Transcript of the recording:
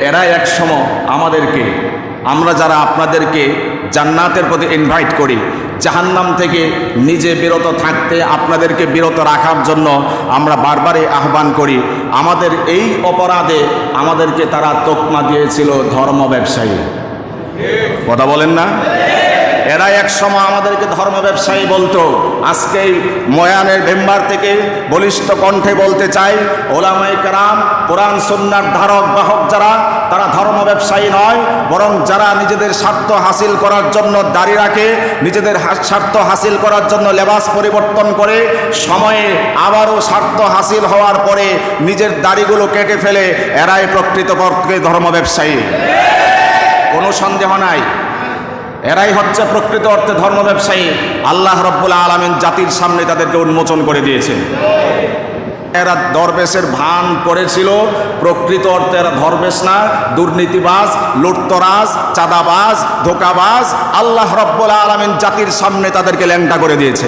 এরা এক সময় আমাদেরকে। আমরা যারা আপনাদেরকে জান্নাতের প্রতি ইনভাইট করি, জাহান্নাম থেকে নিজে বিরত থাকতে আপনাদেরকে বিরত রাখার জন্য আমরা বারবারই আহ্বান করি। আমাদের এই অপরাধে আমাদেরকে তারা তোকমা দিয়েছিল ধর্ম ব্যবসায়ী। কথা বলেন না? এরা এক সময় আমাদেরকে ধর্ম ব্যবসায়ী বলতো। আজকে ময়ানের মেম্বার থেকে বলিষ্ঠ কণ্ঠে বলতে চাই ওলামাই কারাম, কোরআন সন্ন্যার ধারক, বাহক যারা, তারা ধর্ম ব্যবসায়ী নয়, বরং যারা নিজেদের স্বার্থ হাসিল করার জন্য দাড়ি রাখে, নিজেদের স্বার্থ হাসিল করার জন্য লেবাস পরিবর্তন করে, সময়ে আবারও স্বার্থ হাসিল হওয়ার পরে নিজের দাড়িগুলো কেটে ফেলে, এরাই প্রকৃতপক্ষে ধর্ম ব্যবসায়ী। কোনো সন্দেহ নাই। এরাই হচ্ছে প্রকৃত অর্থে ধর্ম ব্যবসায়ী। আল্লাহ রব্বুল আলমিন জাতির সামনে তাদেরকে উন্মোচন করে দিয়েছেন। এরা দরবেশের ভান করেছিল। প্রকৃত অর্থে এরা ধরবেশ না, দুর্নীতিবাজ, লুটতরাজ, চাঁদাবাজ, ধোকাবাজ। আল্লাহ রব্বুল আলমিন জাতির সামনে তাদেরকে ল্যাংটা করে দিয়েছে